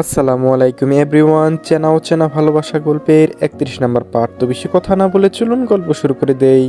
আসসালামু আলাইকুম এভরিওয়ান, চেনা ও চেনা ভালোবাসা গল্পের একত্রিশ নম্বর পার্ট। তো বেশি কথা না বলে চলুন গল্প শুরু করে দেই।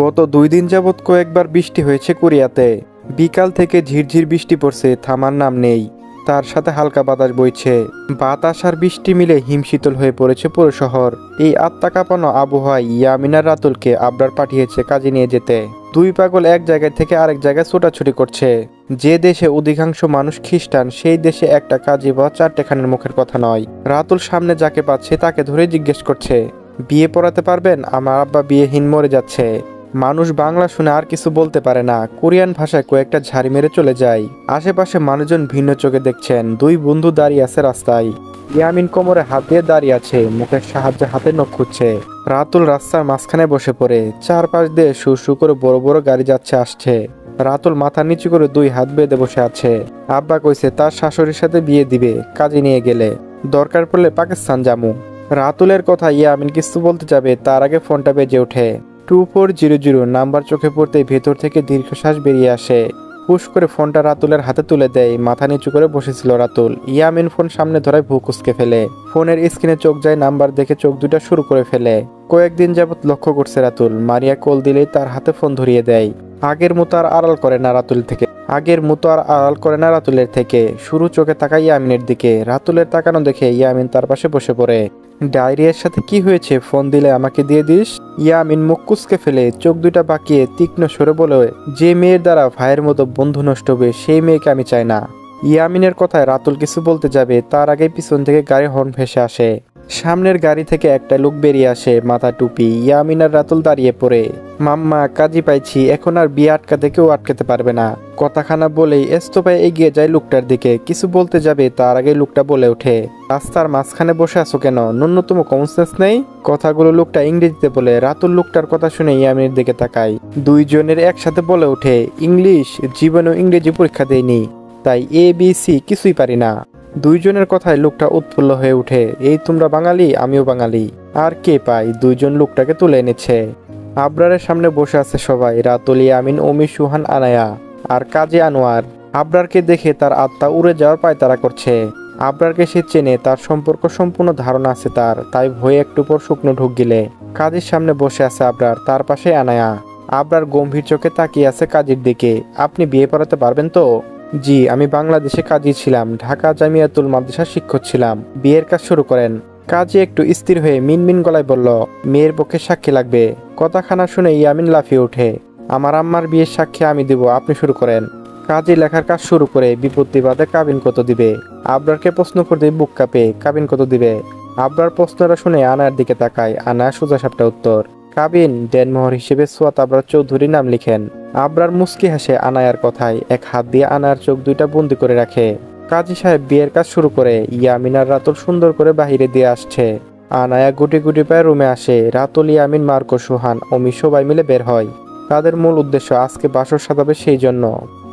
গত দুই দিন যাবৎ কয়েকবার বৃষ্টি হয়েছে কোরিয়াতে। বিকাল থেকে ঝিরঝির বৃষ্টি পড়ছে, থামার নাম নেই। তার সাথে হালকা বাতাস বইছে। বাতাস আর বৃষ্টি মিলে হিমশীতল হয়ে পড়েছে পুরো শহর। এই আত্মা কাঁপানো আবহাওয়ায় ইয়ামিনার রাতুলকে আবরার পাঠিয়েছে কাজে নিয়ে যেতে। দুই পাগল এক জায়গা থেকে আরেক জায়গায় ছোটাছুটি করছে। যে দেশে অধিকাংশ মানুষ খ্রিস্টান, সেই দেশে একটা কাজে বা চারটেখানের মুখের কথা নয়। রাতুল সামনে যাকে পাচ্ছে তাকে ধরে জিজ্ঞেস করছে, বিয়ে পড়াতে পারবেন? আমার আব্বা বিয়েহীন মরে যাচ্ছে। মানুষ বাংলা শুনে আর কিছু বলতে পারে না। কোরিয়ান ভাষায় কয়েকটা ঝাড়ি মেরে চলে যায়। আশেপাশে মানুষজন ভিন্ন চোখে দেখছেন। দুই বন্ধু দাঁড়িয়ে আছে রাস্তায়। ইয়ামিন কোমরে হাত দিয়ে দাঁড়িয়ে আছে। মুখের সাহায্যে হাতে নখ খুঁজছে। রাতুল রাস্তার মাঝখানে বসে পড়ে। চারপাশ দিয়ে সু করে বড় বড় গাড়ি যাচ্ছে, আসছে। রাতুল মাথা নিচু করে দুই হাত বেঁধে বসে আছে। আব্বা কইছে, তার শাশুড়ির সাথে বিয়ে দিবে, কাজে নিয়ে গেলে। দরকার পড়লে পাকিস্তান জামু রাতুলের কথা ইয়ামিন কিছু বলতে যাবে, তার আগে ফোনটা বেজে ওঠে। Two four zero zero number চোখে পড়তে ভেতর থেকে দীর্ঘশ্বাস বেরিয়ে আসে। হুশ করে ফোনটা রাতুলের হাতে তুলে দেয়, মাথা নিচু করে বসেছিল রাতুল। ইয়ামিন ফোন সামনে ধরায় ভু কুসকে ফেলে। ফোনের স্ক্রিনে চোখ যায় নাম্বার দেখে চোখ দুটা শুরু করে ফেলে। কয়েকদিন যাবৎ লক্ষ্য করছে রাতুল। মারিয়া কল দিলেই তার হাতে ফোন ধরিয়ে দেয়। আগের মতো আর আড়াল করে না রাতুল থেকে। আগের মতো আর আড়াল করে না রাতুলের থেকে। শুরু চোখে তাকায় ইয়ামিনের দিকে। রাতুলের তাকানো দেখে ইয়ামিন তার পাশে বসে পড়ে। ডায়রিয়ার সাথে কি হয়েছে? ফোন দিলে আমাকে দিয়ে দিস। ইয়ামিন মুখ কুচকে ফেলে, চোখ দুইটা বাঁকিয়ে তীক্ষ্ণ সরে বলে, যে মেয়ের দ্বারা ভাইয়ের মতো বন্ধু নষ্ট হবে, সেই মেয়েকে আমি চাই না। ইয়ামিনের কথায় রাতুল কিছু বলতে যাবে, তার আগে পিছন থেকে গাড়ি হর্ন ভেসে আসে। সামনের গাড়ি থেকে একটা লোক বেরিয়ে আসে মাথা টুপি। ইয়ামিনার রাতুল দাঁড়িয়ে পড়ে। মাম্মা কাজী পাইছি, এখন আর বিয়ে আটকাতে কেউ আটকাতে পারবে না। কথাখানা বলেই এস্তোপায় এগিয়ে যায় লোকটার দিকে। কিছু বলতে যাবে, তার আগে লোকটা বলে ওঠে। রাস্তার মাঝখানে বসে আছো কেন? ন্যূনতম কমন সেন্স নেই? কথাগুলো লোকটা ইংরেজিতে বলে। রাতুল লোকটার কথা শুনে ইয়ামিনের দিকে তাকায়। দুইজনের একসাথে বলে ওঠে, ইংলিশ, জীবনেও ইংরেজি পরীক্ষা দেয়নি তাই এ বি সি কিছুই পারি না। দুইজনের কথায় লোকটা উৎফুল্ল হয়ে ওঠে এই তোমরা বাঙালি, আমিও বাঙালি। আর কে পাই দুইজন লোকটাকে তুলে এনেছে। আবরারের সামনে বসে আছে সবাই, রাতলি, আমিন অমি সুহান, আনায়া আর কাজী আনোয়ার। আবরারকে দেখে তার আত্মা উড়ে যাওয়ার পায়তারা করছে। আবরারকে সে চেনে তার সম্পর্ক সম্পূর্ণ ধারণা আছে তার, তাই ভয়ে একটু পর শুকনো ঢুক গেলে। কাজীর সামনে বসে আছে আবরার, তার পাশে আনায়া। আবরার গম্ভীর চোখে তাকিয়ে আছে কাজীর দিকে, আপনি বিয়ে পড়াতে পারবেন তো? জি, আমি বাংলাদেশে কাজী ছিলাম, ঢাকা জামিয়াতুল মাদ্রাসার শিক্ষক ছিলাম। বিয়ের কাজ শুরু করেন। কাজে একটু স্থির হয়ে মিনমিন গলায় বলল, মেয়ের পক্ষে সাক্ষী লাগবে। কথাখানা শুনে ইয়ামিন লাফিয়ে ওঠে। আমার আম্মার বিয়ের সাক্ষী আমি দিব, আপনি শুরু করেন। কাজে লেখার কাজ শুরু করে বিপত্তি বাদে কাবিন কত দিবে। আবরারকে প্রশ্ন করতে বুক কাঁপে, কাবিন কত দিবে? আবরার প্রশ্নটা শুনে আনার দিকে তাকায়। আনা সোজা সাপটা উত্তর কাবিন দেনমোহর হিসেবে সোয়াত আবরার চৌধুরী নাম লিখেন। আবরার মুস্কি হাসে আনায়ার কথায়, এক হাত দিয়ে আনার চোখ দুইটা বন্দি করে রাখে। কাজী সাহেব বিয়ের কাজ শুরু করে, ইয়ামিনার রাতুল সুন্দর করে বাহিরে দিয়ে আসছে। আনায়া গুটি গুটি পায়ে রুমে আসে, রাতুল, ইয়ামিন, মার্কো, সুহান, অমি সবাই মিলে বের হয়। তাদের মূল উদ্দেশ্য আজকে বাসর সাজাবে সেই জন্য।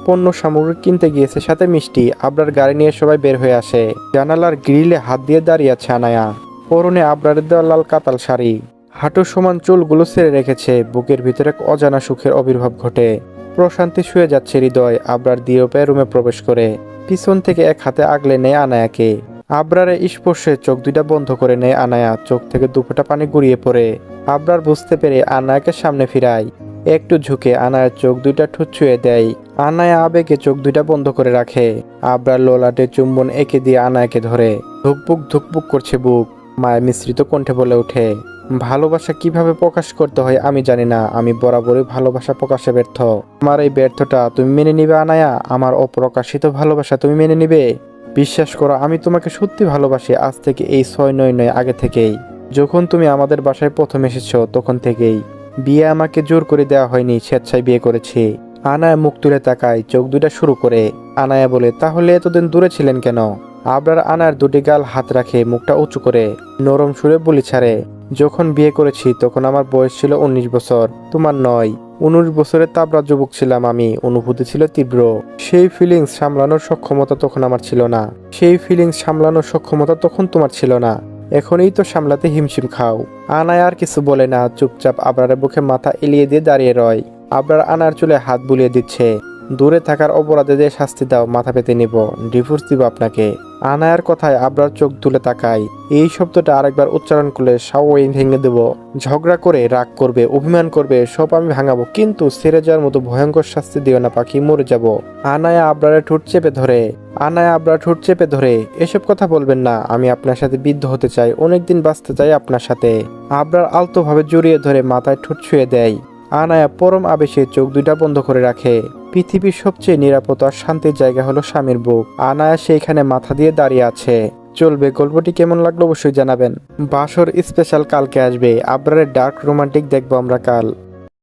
পণ্য সামগ্রী কিনতে গিয়েছে সাথে মিষ্টি, আবরার গাড়ি নিয়ে সবাই বের হয়ে আসে। জানালার গ্রিলে হাত দিয়ে দাঁড়িয়ে আছে আনায়া। পরনে আবরারের দেওয়া লাল কাতাল শাড়ি। হাঁটু সমান চুলগুলো ছেড়ে রেখেছে, বুকের ভিতরে অজানা সুখের আবির্ভাব ঘটে। প্রশান্তি শুয়ে যাচ্ছে হৃদয় আবরার দিয়ে পায়ে রুমে প্রবেশ করে। পিছন থেকে এক হাতে আগলে নেয় আনায়াকে। আবরারে স্পর্শে চোখ দুইটা বন্ধ করে নেয় আনায়া। চোখ থেকে দুফোটা পানি গড়িয়ে পড়ে। আবরার বুঝতে পেরে আনায়াকে সামনে ফিরায়। একটু ঝুঁকে আনায়ার চোখ দুইটা ঠুট ছুঁয়ে দেয়। আনায়া আবেগে চোখ দুইটা বন্ধ করে রাখে। আবরার লোলাটে চুম্বন এঁকে দিয়ে আনায়াকে ধরে। ধুকপুক ধুকপুক করছে বুক। মায়ের মিশ্রিত কণ্ঠে বলে ওঠে। ভালোবাসা কীভাবে প্রকাশ করতে হয় আমি জানি না। আমি বরাবরই ভালোবাসা প্রকাশে ব্যর্থ। আমার এই ব্যর্থটা তুমি মেনে নিবে, আনায়া? আমার অপ্রকাশিত ভালোবাসা তুমি মেনে নিবে? বিশ্বাস করো, আমি তোমাকে সত্যি ভালোবাসি। আজ থেকে এই ছয় নয় নয় আগে থেকেই। যখন তুমি আমাদের বাসায় প্রথম এসেছ, তখন থেকেই। বিয়ে আমাকে জোর করে দেওয়া হয়নি, স্বেচ্ছায় বিয়ে করেছি। আনায়া মুখ তুলে তাকায়, চোখ দুটা শুরু করে। আনায়া বলে, তাহলে এতদিন দূরে ছিলেন কেন? আবরার আনার দুটি গাল হাত রাখে, মুখটা উঁচু করে। নরম সুরে বলি, ছাড়ে। যখন বিয়ে করেছি, তখন আমার বয়স ছিল উনিশ বছর, তোমার নয়। উনিশ বছরের তাবরা যুবক ছিলাম আমি, অনুভূতি ছিল তীব্র। সেই ফিলিংস সামলানোর সক্ষমতা তখন আমার ছিল না। সেই ফিলিংস সামলানোর সক্ষমতা তখন তোমার ছিল না। এখনই তো সামলাতে হিমশিম খাও। আনায় আর কিছু বলে না, চুপচাপ আবরারের বুকে মাথা এলিয়ে দিয়ে দাঁড়িয়ে রয়। আবরার আনার চুলে হাত বুলিয়ে দিচ্ছে। দূরে থাকার অপরাধে যে শাস্তি দাও, মাথা পেতে নিব। ডিভোর্স দিব আপনাকে। আনায়ার কথায় আবরার চোখ তুলে তাকাই এই শব্দটা আরেকবার উচ্চারণ করলে সাওয়াই ভেঙে দেব। ঝগড়া করে রাগ করবে, অভিমান করবে, সব আমি ভাঙাবো, কিন্তু সেরে যাওয়ার মতো ভয়ঙ্কর শাস্তি দিও না পাখি, মরে যাব। আনায়া আবরারে ঠোঁট চেপে ধরে। আনায়া আবরা ঠোঁট চেপে ধরে। এসব কথা বলবেন না, আমি আপনার সাথে বিদ্ধ হতে চাই, অনেকদিন বাঁচতে চাই আপনার সাথে। আবরার আলতোভাবে জড়িয়ে ধরে মাথায় ঠোঁট ছুঁয়ে দেয়। আনায়া পরম আবেশে চোখ দুইটা বন্ধ করে রাখে। পৃথিবীর সবচেয়ে নিরাপদ আর শান্তির জায়গা হলো স্বামীর বুক। আনায়া সেইখানে মাথা দিয়ে দাঁড়িয়ে আছে। চলবে, গল্পটি কেমন লাগল অবশ্যই জানাবেন। বাসর স্পেশাল কালকে আসবে। আবরারের ডার্ক রোমান্টিক দেখব আমরা কাল।